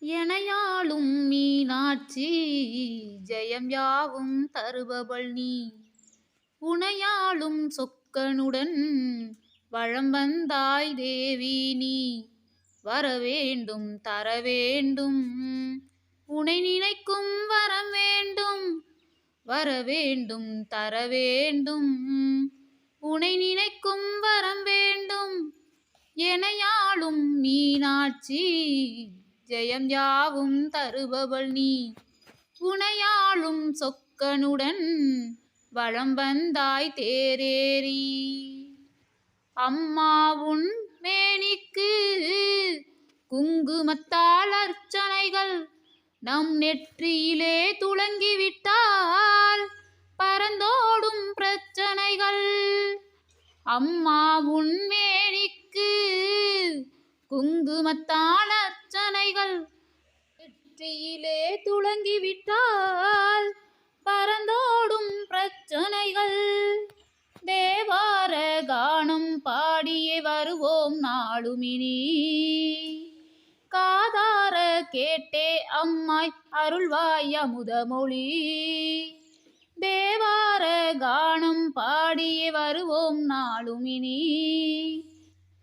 எனையாளும் மீனாட்சி ஜெயம் யாவும் தருபவள் நீ. உனையாளும் சொக்கனுடன் வளம் வந்தாய் தேவி நீ. வரவேண்டும் தரவேண்டும் உனை நினைக்கும் வரம் வேண்டும். வரவேண்டும் தரவேண்டும் உனை நினைக்கும் வரம் வேண்டும். எனையாளும் மீனாட்சி ஜெயம் யாவும் தருபவள் நீ. புனையாளும் சொக்கனுடன் வளம் வந்தாய் தேரேறி. அம்மாவுன் மேனிக்கு குங்குமத்தால் அர்ச்சனைகள் நம் நெற்றியிலே துளங்கிவிட்டால் பறந்தோடும் பிரச்சனைகள். அம்மாவுன் மே குங்குமத்தான அர்ச்சனைகள். வெற்றியிலே துளங்கிவிட்டால் பறந்தோடும் பிரச்சனைகள். தேவார கானம் பாடியே வருவோம் நாளுமினி. காதார கேட்டே அம்மாய் அருள்வாய் அமுதமொழி. தேவார கானம் பாடியே வருவோம் நாளுமினி.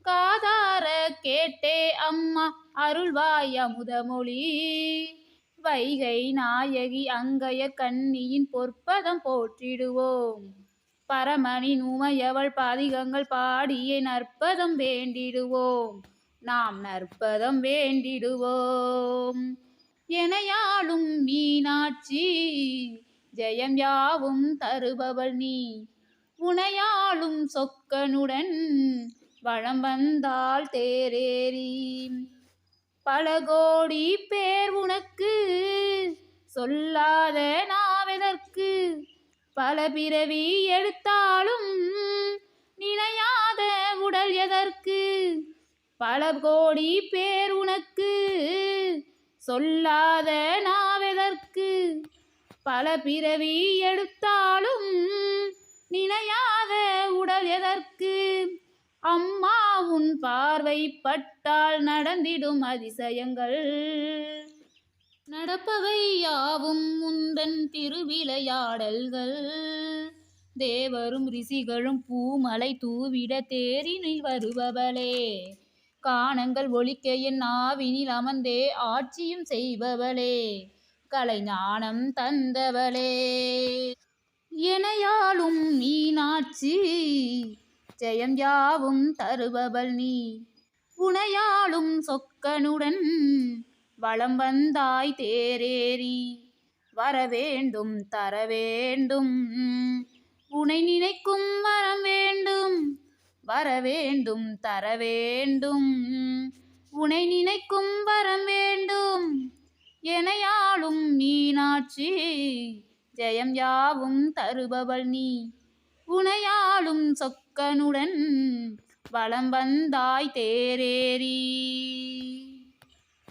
காதார கேட்டே அம்மா அருள்வாய் அமுதமொழி. வைகை நாயகி அங்கய கண்ணியின் பொற்பதம் போற்றிடுவோம். பரமனின் உமையவள் பாதிகங்கள் பாடியே நற்பதம் வேண்டிடுவோம். நாம் நற்பதம் வேண்டிடுவோம். எனையாளும் மீனாட்சி ஜெயம் யாவும் தருபவள் நீ. உனையாளும் சொக்கனுடன் வளம் வந்தால் தேரேறி. பல கோடி பேர் உனக்கு சொல்லாத நாவெதற்கு பல பிறவி எடுத்தாலும் நினையாத உடல் எதற்கு? பல கோடி பேர் உனக்கு சொல்லாத நாவெதற்கு பல பிறவி எடுத்தாலும் நினையாத உடல் எதற்கு? அம்மா உன் பார்வை பட்டால் நடந்திடும் அதிசயங்கள். நடப்பவை யாவும் முந்தன் திருவிளையாடல்கள். தேவரும் ரிஷிகளும் பூமலை தூவிட தேரினில் வருபவளே. காணங்கள் ஒழிக்க என் நாவினில் அமர்ந்தே ஆட்சியும் செய்பவளே. கலைஞானம் தந்தவளே. எனையாளும் மீனாட்சி ஜெயம் யாவும் தருபவள் நீ. உனையாளும் சொக்கனுடன் வளம் வந்தாய் தேரேறி. வரவேண்டும் தரவேண்டும் உனை நினைக்கும் வரம் வேண்டும். வரவேண்டும் தரவேண்டும் உனை நினைக்கும் வரம் வேண்டும். எனையாளும் மீனாட்சி. ஜெயம் யாவும் தருபவள் நீ. புனையாளும் சொக்கனுடன் வளம் வந்தாய் தேரேறி.